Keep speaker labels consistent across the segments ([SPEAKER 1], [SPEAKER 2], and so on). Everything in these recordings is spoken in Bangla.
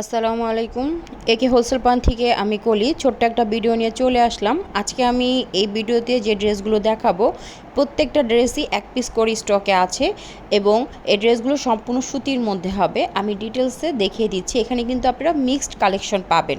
[SPEAKER 1] আসসালামু আলাইকুম। একে হোলসেল পান থেকে আমি কলি। ছোট্ট একটা ভিডিও নিয়ে চলে আসলাম। আজকে আমি এই ভিডিওতে যে ড্রেসগুলো দেখাবো, প্রত্যেকটা ড্রেসই এক পিস করে স্টকে আছে এবং এই ড্রেসগুলো সম্পূর্ণ সুতির মধ্যে হবে। আমি ডিটেলসে দেখিয়ে দিচ্ছি। এখানে কিন্তু আপনারা মিক্সড কালেকশন পাবেন।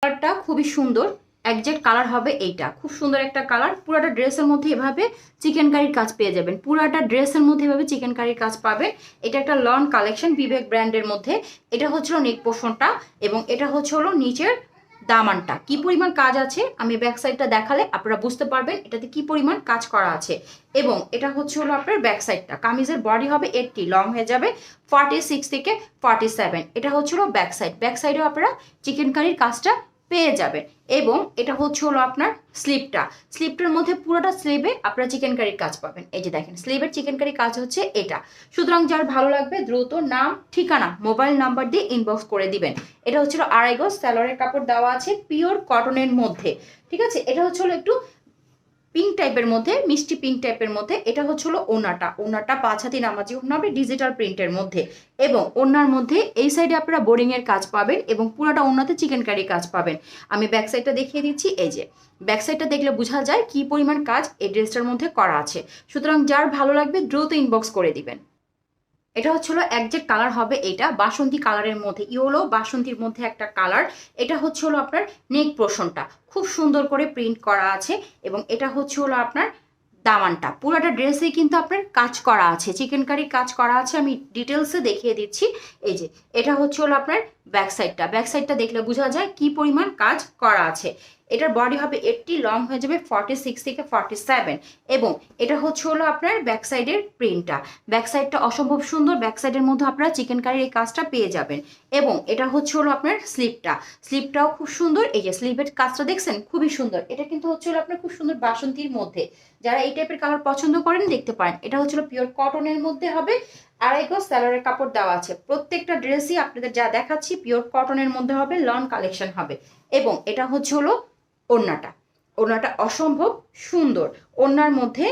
[SPEAKER 1] কালারটা খুবই সুন্দর। একজ্যাক্ট কালার হবে এইটা। খুব সুন্দর একটা কালার পুরাটা ড্রেসের মধ্যে এভাবে চিকেন কারির কাজ পেয়ে যাবেন। পুরাটা ড্রেসের মধ্যে এভাবে চিকেন কারির কাজ পাবেন। এটা একটা লন কালেকশন বিবেক ব্র্যান্ডের মধ্যে। এটা হচ্ছে হলো নেক পোষণটা এবং এটা হচ্ছে হলো নিচের দামানটা। কি পরিমাণ কাজ আছে আমি ব্যাক সাইডটা দেখালে আপনারা বুঝতে পারবেন এটাতে কি পরিমাণ কাজ করা আছে। এবং এটা হচ্ছে হলো আপনার ব্যাক সাইডটা কামিজের বডি হবে এইটটি লং হয়ে যাবে ফর্টি সিক্স থেকে ফর্টি সেভেন এটা হচ্ছে ব্যাক সাইড ব্যাক সাইডেও আপনারা চিকেন কারির কাজটা পেয়ে যাবেন। এবং এটা হচ্ছে হলো আপনার স্লিপটা। স্লিপটার মধ্যে পুরোটা স্লিপে আপনার চিকেন কারির কাজ পাবেন। এই যে দেখেন স্লিভের চিকেন কারির কাজ হচ্ছে এটা। সুতরাং যার ভালো লাগবে দ্রুত নাম, ঠিকানা মোবাইল নাম্বার দিয়ে ইনবক্স করে দিবেন। এটা হচ্ছিল আড়াই গজ স্যালোয়ারের কাপড় দেওয়া আছে পিওর কটনের মধ্যে। ঠিক আছে? এটা হচ্ছে হলো একটু পিঙ্ক টাইপের মধ্যে, মিষ্টি পিঙ্ক টাইপের মধ্যে, এটা হচ্ছিল ওনাটা। ওনাটা পাঁচ হাতি নামাজি ওনা হবে ডিজিটাল প্রিন্টের মধ্যে। এবং ওনার মধ্যে এই সাইডে আপনারা বোরিংয়ের কাজ পাবেন এবং পুরোটা ওনাতে চিকেন কারির কাজ পাবেন। আমি ব্যাক সাইডটা দেখিয়ে দিচ্ছি, এই যে। ব্যাক সাইডটা দেখলে বোঝা যায় কি পরিমাণ কাজ এই ড্রেসটার মধ্যে করা আছে। সুতরাং যার ভালো লাগবে দ্রুত ইনবক্স করে দিবেন। এটা হচ্ছিল একজেক্ট কালার হবে এটা, বাসন্তী কালারের মধ্যে ইয়োলো, বাসন্তীর মধ্যে একটা কালার এটা হচ্ছে হলো আপনার নেক পোষণটা। খুব সুন্দর করে প্রিন্ট করা আছে এবং এটা হচ্ছে হলো আপনার দামানটা। পুরোটা ড্রেসে কিন্তু আপনার কাজ করা আছে চিকেন কারি কাজ করা আছে, আমি ডিটেলসে দেখিয়ে দিচ্ছি। এই যে, এটা হচ্ছে হলো আপনার ব্যাক সাইডটা ব্যাক সাইডটা দেখলে বোঝা যায় কি পরিমাণ কাজ করা আছে। এটার বডি হবে এইটটি লং হয়ে যাবে ফর্টি সিক্স থেকে ফর্টি সেভেন এবং এটা হচ্ছে হলো আপনার ব্যাক সাইডের প্রিন্টটা ব্যাক সাইডটা অসম্ভব সুন্দর। ব্যাক সাইডের মধ্যে আপনারা চিকেন কারির এই কাজটা পেয়ে যাবেন এবং এটা হচ্ছে হলো আপনার স্লিপটা স্লিপটাও খুব সুন্দর। এই যে স্লিপের কাজটা দেখছেন, খুবই সুন্দর। এটা কিন্তু হচ্ছে হলো আপনার খুব সুন্দর বাসন্তীর মধ্যে। যারা এই টাইপের কালার পছন্দ করেন, দেখতে পারেন। এটা হচ্ছে পিওর কটনের মধ্যে হবে আড়াই গজ স্যালোয়ারের কাপড় দেওয়া আছে। প্রত্যেকটা ড্রেসই আপনাদের যা দেখাচ্ছি পিওর কটনের মধ্যে হবে লন কালেকশন হবে। এবং এটা হচ্ছে হলো ওড়নাটা। ওড়নাটা অসম্ভব সুন্দর। ওড়নার মধ্যে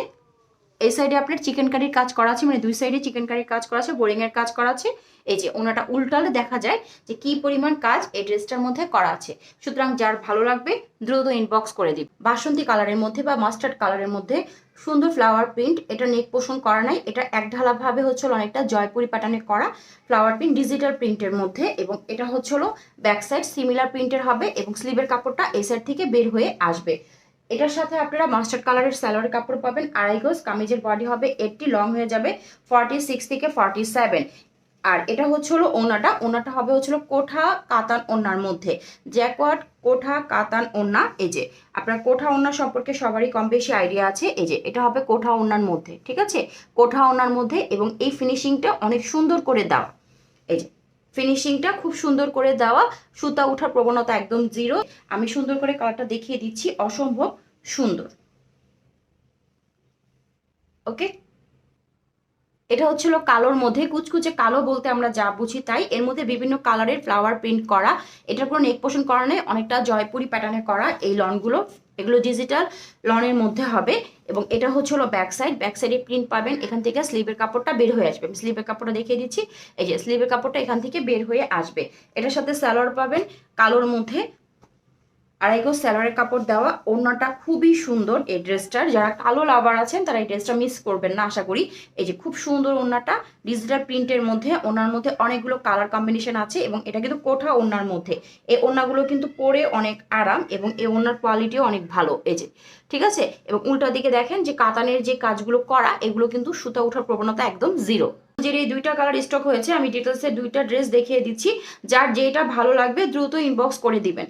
[SPEAKER 1] এই সাইডে আপনার চিকেন কারির কাজ করা আছে মানে দুই সাইডে চিকেন কারির কাজ করা আছে বোরিং এর কাজ করা আছে। এই যে ওনাটা উল্টালে দেখা যায় যে কি পরিমাণ কাজ এই ড্রেসটার মধ্যে করা আছে। সুতরাং যার ভালো লাগবে দ্রুত ইনবক্স করে দিন বাসন্তী কালারের মধ্যে বা মাস্টার্ড কালারের মধ্যে সুন্দর ফ্লাওয়ার প্রিন্ট এটা নেক পোষণ করা নাই, এটা এক ঢালাভাবে হচ্ছে হলো অনেকটা জয়পুরি প্যাটার্নে করা ফ্লাওয়ার প্রিন্ট ডিজিটাল প্রিন্টের মধ্যে। এবং এটা হচ্ছে ব্যাক সাইড সিমিলার প্রিন্টের হবে এবং স্লিভের কাপড়টা এই সাইড থেকে বের হয়ে আসবে। এটার সাথে আপনারা মাস্টার্ড কালারের স্যালোয়ার কাপড় পাবেন, আড়াই গজ, কামিজের বডি হবে এইটটি লং হয়ে যাবে ফর্টি সিক্স থেকে ফর্টি সেভেন আর এটা হচ্ছে হলো ওনাটা ওনাটা হবে হচ্ছিল কোঠা, কাতান ওনার মধ্যে। জ্যাকওয়ার্ড কোঠা, কাতান ওনা এই যে। আপনার কোঠা ওনার সম্পর্কে সবারই কম বেশি আইডিয়া আছে, এই যে। এটা হবে কোঠা ওনার মধ্যে, ঠিক আছে? কোঠা ওনার মধ্যে এবং এই ফিনিশিংটা অনেক সুন্দর করে দেওয়া। এই যে। ফিনিশিংটা খুব সুন্দর করে দেওয়া। সুতা ওঠার প্রবণতা একদম জিরো আমি সুন্দর করে কালারটা দেখিয়ে দিচ্ছি। অসম্ভব সুন্দর। ওকে এটা হচ্ছিল কালোর মধ্যে। কুচকুচে কালো বলতে আমরা যা বুঝি তাই। এর মধ্যে বিভিন্ন কালারের ফ্লাওয়ার প্রিন্ট করা। এটার কোনো নেক পোষণ করা নেই অনেকটা জয়পুরি প্যাটার্নে করা এই লনগুলো এগুলো ডিজিটাল লনের মধ্যে হবে এবং এটা হচ্ছে হলো ব্যাক সাইড ব্যাক সাইডে প্রিন্ট পাবেন, এখান থেকে স্লিভের কাপড়টা বের হয়ে আসবে। স্লিভের কাপড়টা দেখিয়ে দিচ্ছি, এই যে স্লিভের কাপড়টা এখান থেকে বের হয়ে আসবে। এটার সাথে স্যালোয়ার পাবেন, কালোর মধ্যে আড়াই গজ স্যালোয়ারের কাপড় দেওয়া ওড়নাটা খুবই সুন্দর এই ড্রেসটার। যারা কালো লাভার আছেন, তারা এই ড্রেসটা মিস করবেন না, আশা করি। এই যে খুব সুন্দর ওড়নাটা ডিজিটাল প্রিন্টের মধ্যে ওনার মধ্যে অনেকগুলো কালার কম্বিনেশন আছে এবং এটা কিন্তু কোঠা ওড়নার মধ্যে। এই ওড়নাগুলো কিন্তু পরে অনেক আরাম এবং এই ওড়নার কোয়ালিটিও অনেক ভালো। এই যে, ঠিক আছে? এবং উল্টা দিকে দেখেন যে কাতানের যে কাজগুলো করা, এগুলো কিন্তু সুতা ওঠার প্রবণতা একদম জিরো যে এই দুইটা কালার স্টক হয়েছে, আমি ডিটেলসে দুইটা ড্রেস দেখিয়ে দিচ্ছি। যার যেটা ভালো লাগবে, দ্রুত ইনবক্স করে দিবেন।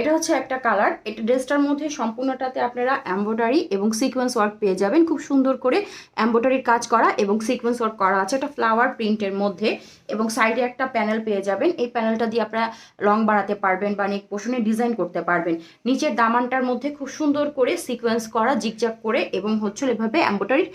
[SPEAKER 1] এটা হচ্ছে একটা কালার। এটা ড্রেসটার মধ্যে সম্পূর্ণটাতে আপনারা এম্ব্রয়ডারি এবং সিকোয়েন্স ওয়ার্ক পেয়ে যাবেন। খুব সুন্দর করে এম্ব্রয়ডারির কাজ করা এবং সিকোয়েন্স ওয়ার্ক করা আছে একটা ফ্লাওয়ার প্রিন্টের মধ্যে এবং সাইডে একটা প্যানেল পেয়ে যাবেন। এই প্যানেলটা দিয়ে আপনারা রং বাড়াতে পারবেন বা নেক পোষণে ডিজাইন করতে পারবেন। নিচের দামানটার মধ্যে খুব সুন্দর করে সিকোয়েন্স করা জিগজাগ করে এবং হচ্ছে এভাবে এম্ব্রয়ডারির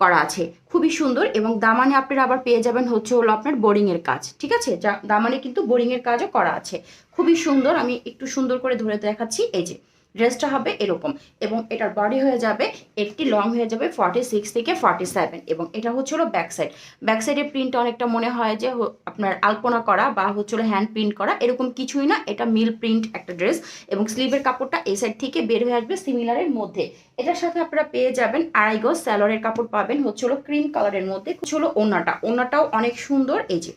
[SPEAKER 1] করা আছে। খুবই সুন্দর এবং দামানে আপনি আবার পেয়ে যাবেন হচ্ছে হলো আপনার বোরিং এর কাজ, ঠিক আছে? যা দামানে কিন্তু বোরিং এর কাজও করা আছে। খুবই সুন্দর, আমি একটু সুন্দর করে ধরে দেখাচ্ছি, এই যে। ড্রেসটা হবে এরকম এবং এটার বডি হয়ে যাবে একটি লং হয়ে যাবে ফর্টি সিক্স থেকে ফর্টি সেভেন এবং এটা হচ্ছিল ব্যাক সাইড ব্যাক সাইডের প্রিন্ট অনেকটা মনে হয় যে আপনার আলপনা করা বা হচ্ছিল হ্যান্ড প্রিন্ট করা এরকম কিছুই না, এটা মিল প্রিন্ট একটা ড্রেস এবং স্লিভের কাপড়টা এই সাইড থেকে বের হয়ে আসবে সিমিলারের মধ্যে। এটার সাথে আপনারা পেয়ে যাবেন আড়াই স্যালোয়ারের কাপড় পাবেন হচ্ছিল ক্রিম কালারের মধ্যে হচ্ছিল ওনাটা ওনাটাও অনেক সুন্দর, এই যে।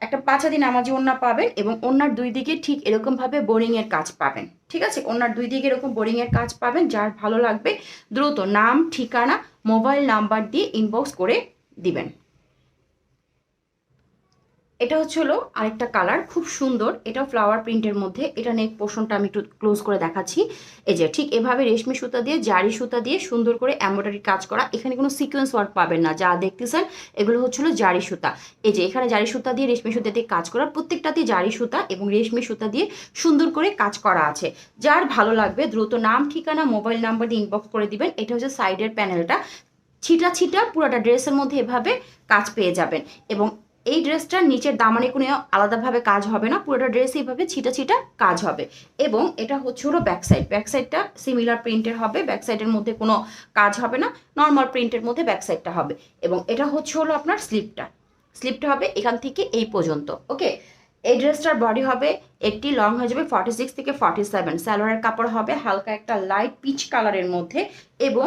[SPEAKER 1] একটা পাঁচাদি নামাজি ওন্না পাবেন এবং ওনার দুই দিকে ঠিক এরকমভাবে বোরিংয়ের কাজ পাবেন, ঠিক আছে? ওনার দুই দিকে এরকম বোরিংয়ের কাজ পাবেন, যার ভালো লাগবে দ্রুত নাম, ঠিকানা, মোবাইল নাম্বার দিয়ে ইনবক্স করে দিবেন। এটা হচ্ছে হলো আরেকটা কালার খুব সুন্দর। এটা ফ্লাওয়ার প্রিন্টের মধ্যে। এটা নেক পোর্শনটা আমি একটু ক্লোজ করে দেখাচ্ছি। এই যে, ঠিক এভাবে রেশমি সুতা দিয়ে, জারি সুতা দিয়ে সুন্দর করে এমব্রয়ডারি কাজ করা। এখানে কোনো সিকোয়েন্স ওয়ার্ক পাবেন না। যা দেখতেছেন, এগুলো হচ্ছিল জারি সুতা। এই যে, এখানে জারি সুতা দিয়ে রেশমি সুতা দিয়ে কাজ করা প্রত্যেকটাতেই জারি সুতা এবং রেশমি সুতা দিয়ে সুন্দর করে কাজ করা আছে। যার ভালো লাগবে, দ্রুত নাম, ঠিকানা মোবাইল নাম্বার দিয়ে ইনবক্স করে দিবেন। এটা হচ্ছে সাইডের প্যানেলটা ছিটা ছিটা, পুরোটা ড্রেসের মধ্যে এভাবে কাজ পেয়ে যাবেন। এবং এই ড্রেসটার নিচের দামানে কোনো আলাদাভাবে কাজ হবে না, পুরোটা ড্রেস এইভাবে ছিটা ছিটা কাজ হবে। এবং এটা হচ্ছে হলো ব্যাক সাইড ব্যাক সাইডটা সিমিলার প্রিন্টের হবে ব্যাক সাইডের মধ্যে কোনো কাজ হবে না নর্মাল প্রিন্টের মধ্যে ব্যাক সাইডটা হবে। এবং এটা হচ্ছে হলো আপনার স্লিপটা স্লিপটা হবে এখান থেকে এই পর্যন্ত ওকে এই ড্রেসটার বডি হবে একটি লং হয়ে যাবে ফর্টি সিক্স থেকে ফর্টি সেভেন কাপড় হবে হালকা একটা লাইট পিচ কালারের মধ্যে এবং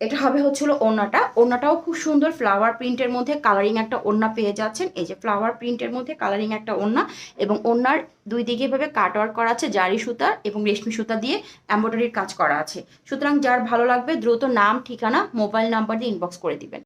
[SPEAKER 1] এটা হবে হচ্ছিল ওড়নাটা। ওড়নাটাও খুব সুন্দর ফ্লাওয়ার প্রিন্টের মধ্যে কালারিং একটা ওড়না পেয়ে যাচ্ছেন। এই যে ফ্লাওয়ার প্রিন্টের মধ্যে কালারিং একটা ওড়না এবং ওড়নার দুই দিকে এভাবে কাটওয়ার্ক করা আছে জারি সুতা এবং রেশমি সুতা দিয়ে এম্ব্রয়ডারির কাজ করা আছে। সুতরাং যার ভালো লাগবে দ্রুত নাম, ঠিকানা মোবাইল নাম্বার দিয়ে ইনবক্স করে দিবেন।